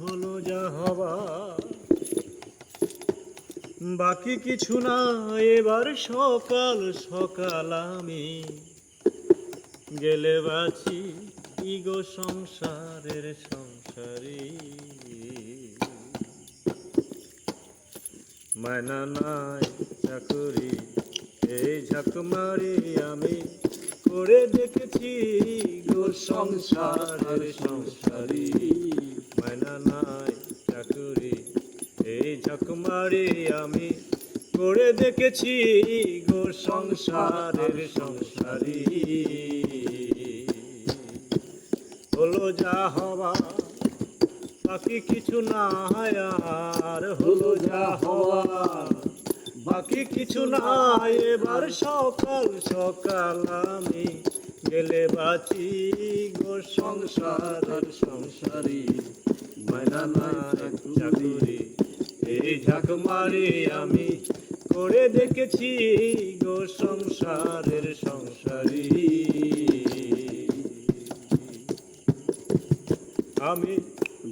হলো যা হবা বাকি কিছু না, এবার সকাল সকাল আমি গেলে বাঁচি ইগো সংসারের সংসারে। মানা নাই চাকরি, এই ঝাঁকমারি আমি করে দেখেছি গো সংসারের সংসারী। এই ঝাঁকমারি আমি করে দেখেছি গো সংসারের সংসারী। হলো যা হওয়া, বাকি কিছু না আর। হলো যা হওয়া, বাকি কিছু না এবার সকাল সকাল আমি গেলে বাঁচি গো সংসার। সংসারী মায়না ঝাঁক মারি আমি। করে দেখেছি গো সংসারের সংসারী। আমি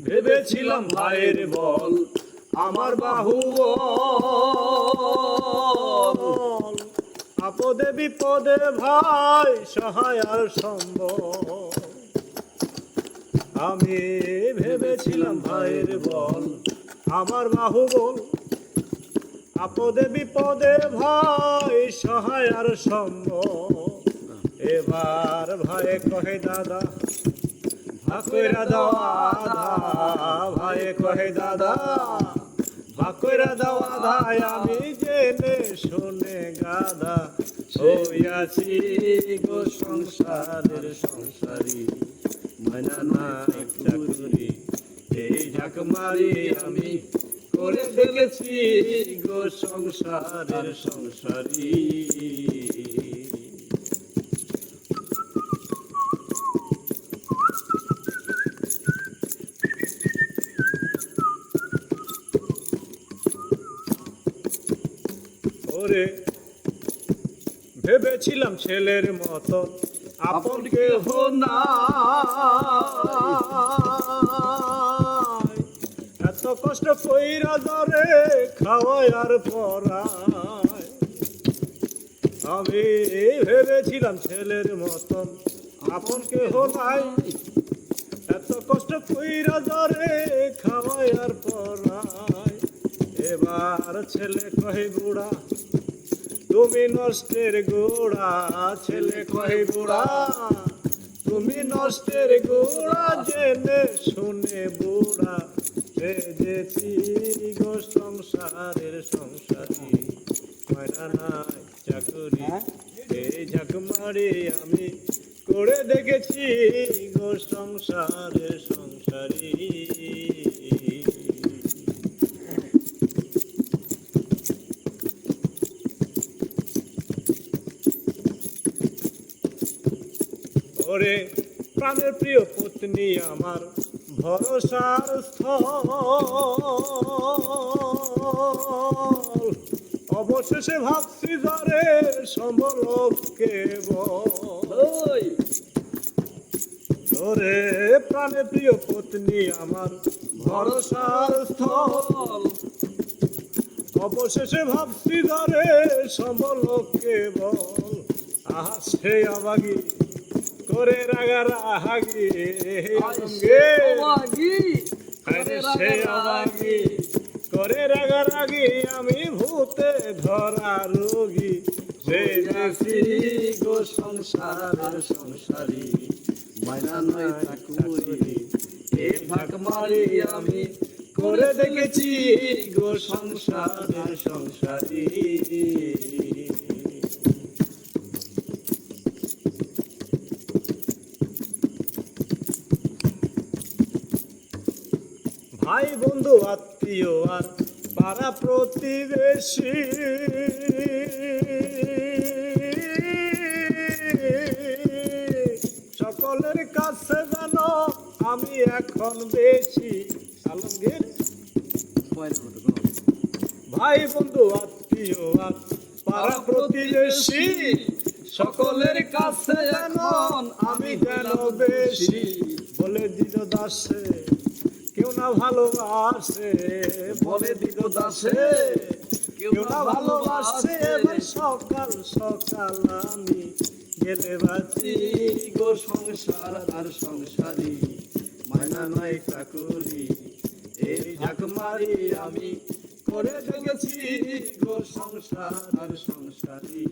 ভেবেছিলাম ভাইয়ের বল, আমার বাহু আপদে বিপদে ভাই সহায় আর সম্ভব আমি ভেবেছিলাম ভাইয়ের বল আমার বাহু বল আপদে বিপদে ভাই সহায় আর সম্ভব এবার ভাই কহে দাদা, ভাকইরা দেওয়া আধা ভাই কহে দাদা, ভাকইরা দেওয়া ধায় আমি জেনে শুনে গাদা হইয়াছি গো সংসারের সংসারী। মানা নাই চাকরি এই ঝাঁক মারি আমি করে ফেলেছি গো সংসারের সংসারী। ওরে ভেবেছিলাম ছেলের মতো আপন কেহ না। কষ্ট কইরা ধরে খাওয়ায় আর পরায় আমি ভেবেছিলাম ছেলের মতন আপন কেহ নাই। এত কষ্ট কইরা ধরে খাওয়ায় আর পরায় এবার ছেলে কহে, বুড়া, তুমি নষ্টের গোড়া, ছেলে কহে, বুড়া, তুমি নষ্টের গোড়া জেনে শুনে বুড়া সেজেছি গো সংসারের সংসারী ময়না নাই চাকরি। এই ঝাঁকমারি আমি করে দেখেছি গো সংসারের সংসারী। ওরে প্রাণের প্রিয় পত্নী আমার ভরসার স্থল। অবশেষে ভাবছি ধরে সম্বল কেবল। ওরে প্রাণের প্রিয় পত্নী আমার ভরসার স্থল। অবশেষে ভাবছি ধরে সম্বল কেবল। আহা সে আবাগি করে রাগা রাহাগি আলমগে আরে সে আবাগি করে রাগা রাগি আমি ভূতে ধরা রোগী। সে দেখি গো সংসারের সংসারী মাইনা নয় চাকুরি এ ভাগ মারি আমি করে দেখেছি গো সংসারের সংসারী। ভাই বন্ধু, আত্মীয় আর পাড়া প্রতিবেশী। সকলের কাছে যেন আমি এখন বেশি আলমগীর ভাই বন্ধু, আত্মীয় আর পাড়া প্রতিবেশী, সকলের কাছে এখন আমি যেন বেশি। বলে দিল দাসে কেউ না ভালোবাসে, বলে দিব দাসে। কেউ না ভালোবাসে সকাল সকাল আমি গেলে বাঁচি গো সংসার আর সংসারী মায়না নাই চাকুরি এই ঝাঁক মারি আমি করে দেখেছি গো সংসার আর সংসারী।